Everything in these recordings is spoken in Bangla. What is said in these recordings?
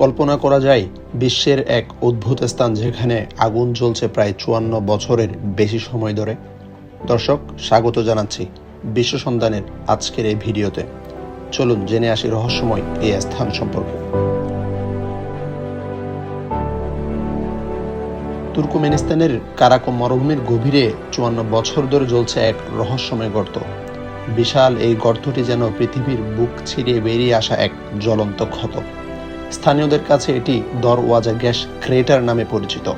কল্পনা করা যায়, বিশ্বের এক অদ্ভুত স্থান যেখানে আগুন জ্বলছে প্রায় চুয়ান্ন বছরের বেশি সময় ধরে। দর্শক, স্বাগত জানাচ্ছি বিশ্ব সন্ধানের আজকের এই ভিডিওতে। চলুন জেনে আসি রহস্যময় এই স্থান সম্পর্কে। তুর্কমেনিস্তানের কারাকো মরুভূমির গভীরে চুয়ান্ন বছর ধরে জ্বলছে এক রহস্যময় গর্ত। বিশাল এই গর্তটি যেন পৃথিবীর বুক ছিঁড়ে বেরিয়ে আসা এক জ্বলন্ত ক্ষত। স্থানীয়দের কাছে এটি দরওয়াজা গ্যাস ক্রেটার নামে পরিচিত।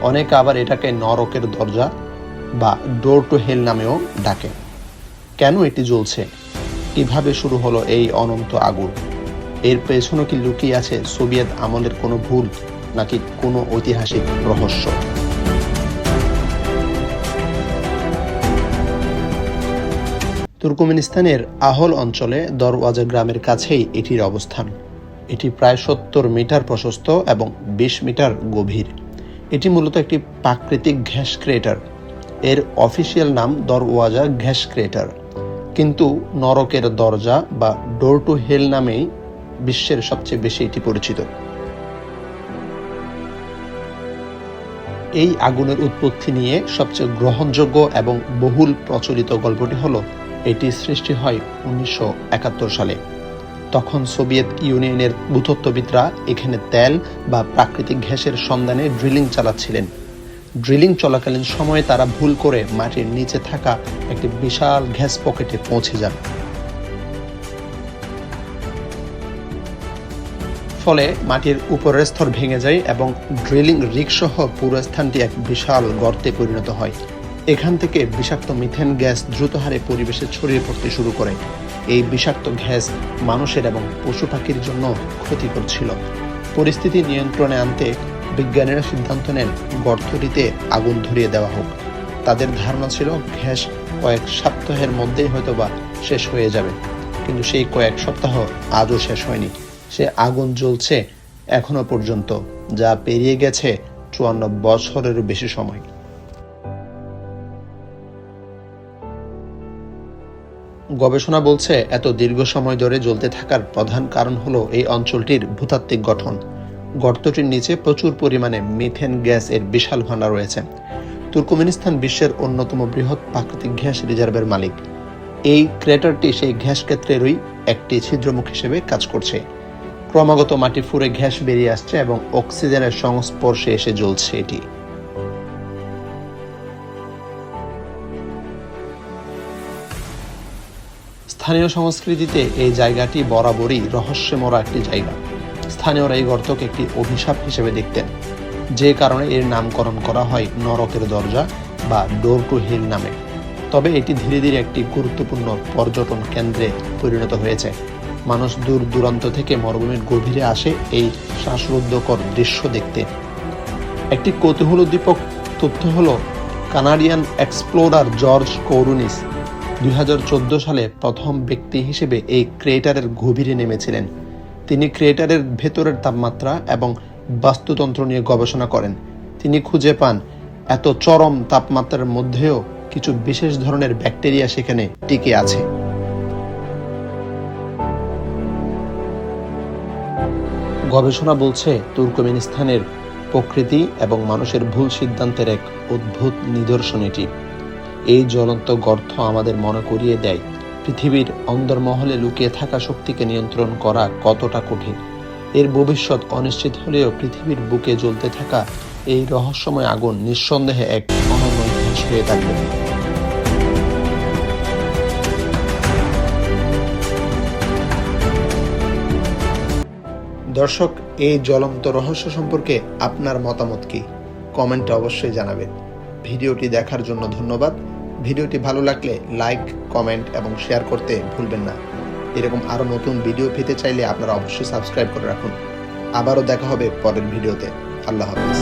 অনেকে আবার এটাকে নরকের দরজা বা ডোর টু হেল নামেও ডাকে। কেন এটি জ্বলছে? কীভাবে শুরু হলো এই অনন্ত আগুন? এর পেছনে কি লুকিয়ে আছে সোভিয়েত আমলের কোনো ভুল নাকি কোনো ঐতিহাসিক রহস্য? তুর্কমেনিস্তানের আহল অঞ্চলে দরওয়াজা গ্রামের কাছেই এটির অবস্থান। এটি প্রায় সত্তর মিটার প্রশস্ত এবং বিশ মিটার গভীর। এটি মূলত একটি প্রাকৃতিক ঘ্যাস ক্রেটার। এর অফিসিয়াল নাম দরওয়াজা ঘ্যাস ক্রেটার। কিন্তু নরকের দরজা বা ডোর টু হেল নামেই বিশ্বের সবচেয়ে বেশি এটি পরিচিত। এই আগুনের উৎপত্তি নিয়ে সবচেয়ে গ্রহণযোগ্য এবং বহুল প্রচলিত গল্পটি হলো এটি সৃষ্টি হয় উনিশশো একাত্তর সালে। তখন সোভিয়েত ইউনিয়নের ভূতত্ত্ববিদরা এখানে তেল বা প্রাকৃতিক গ্যাসের সন্ধানে ড্রিলিং চালাচ্ছিলেন। ড্রিলিং চলাকালীন সময়ে তারা ভুল করে মাটির নিচে থাকা একটি বিশাল গ্যাস পকেটে পৌঁছে যান। ফলে মাটির উপরের স্তর ভেঙে যায় এবং ড্রিলিং রিকসহ পুরো স্থানটি এক বিশাল গর্তে পরিণত হয়। এখান থেকে বিষাক্ত মিথেন গ্যাস দ্রুত হারে পরিবেশে ছড়িয়ে পড়তে শুরু করে। এই বিষাক্ত গ্যাস মানুষের এবং পশু পাখির জন্য ক্ষতিকর ছিল। পরিস্থিতি নিয়ন্ত্রণে আনতে বিজ্ঞানীরা সিদ্ধান্ত নেন গর্তটিতে আগুন ধরিয়ে দেওয়া হোক। তাদের ধারণা ছিল, গ্যাস কয়েক সপ্তাহের মধ্যেই হয়তোবা শেষ হয়ে যাবে। কিন্তু সেই কয়েক সপ্তাহ আজও শেষ হয়নি। সে আগুন জ্বলছে এখনও পর্যন্ত, যা পেরিয়ে গেছে চুয়ান্ন বছরেরও বেশি সময়। গবেষণা বলছে, এত দীর্ঘ সময় ধরে জ্বলতে থাকার প্রধান কারণ হলো এই অঞ্চলটির ভূতাত্ত্বিক গঠন। গর্তটির নিচে প্রচুর পরিমাণে মিথেন গ্যাস এর বিশাল ভান্ডার রয়েছে। তুর্কমেনিস্তান বিশ্বের অন্যতম বৃহৎ প্রাকৃতিক গ্যাস রিজার্ভের মালিক। এই ক্রেটারটি সেই গ্যাস ক্ষেত্রেরই একটি ছিদ্রমুখ হিসেবে কাজ করছে। ক্রমাগত মাটি ফুরে গ্যাস বেরিয়ে আসছে এবং অক্সিজেনের সংস্পর্শে এসে জ্বলছে এটি। স্থানীয় সংস্কৃতিতে এই জায়গাটি বরাবরই রহস্যে মরা একটি জায়গা। স্থানীয়রা এই গর্তকে একটি অভিশাপ হিসেবে দেখতেন। যে কারণে এর নামকরণ করা হয় নরকের দরজা বা ডোর টু হিল নামে। তবে এটি ধীরে ধীরে একটি গুরুত্বপূর্ণ পর্যটন কেন্দ্রে পরিণত হয়েছে। মানুষ দূর দূরান্ত থেকে মরুভূমির গভীরে আসে এই শ্বাসরুদ্ধকর দৃশ্য দেখতে। একটি কৌতূহলোদ্দীপক তথ্য হলো, কানাডিয়ান এক্সপ্লোরার জর্জ কৌরুনিস দুই হাজার চোদ্দ সালে প্রথম ব্যক্তি হিসেবে এই ক্রেটারের গভীরে নেমেছিলেন। তিনি ক্রেটারের ভেতরের তাপমাত্রা এবং বাস্তুতন্ত্র নিয়ে গবেষণা করেন। তিনি খুঁজে পান এত চরম তাপমাত্রার মধ্যেও কিছু বিশেষ ধরনের ব্যাকটেরিয়া সেখানে টিকে আছে। গবেষণা বলছে তুর্কমেনিস্তানের প্রকৃতি এবং মানুষের ভুল সিদ্ধান্তের এক অদ্ভুত নিদর্শন এটি। এই জ্বলন্ত গর্থ আমাদের মনে করিয়ে দেয়। পৃথিবীর অন্দরমহলে লুকিয়ে থাকা শক্তিকে নিয়ন্ত্রণ করা কতটা কঠিন। এর ভবিষ্যৎ অনিশ্চিত হলেও পৃথিবীর বুকে জ্বলতে থাকা এই রহস্যময় আগুন নিঃসন্দেহে এক অনন্য ইতিহাস হয়ে থাকবে দর্শক, এই জ্বলন্ত রহস্য সম্পর্কে আপনার মতামত কি? কমেন্টে অবশ্যই জানাবেন। ভিডিওটি দেখার জন্য ধন্যবাদ। ভিডিওটি ভালো লাগলে লাইক কমেন্ট এবং শেয়ার করতে ভুলবেন না। এরকম আরও নতুন ভিডিও পেতে চাইলে আপনারা অবশ্যই সাবস্ক্রাইব করে রাখুন। আবারও দেখা হবে পরের ভিডিওতে আল্লাহ হাফিজ।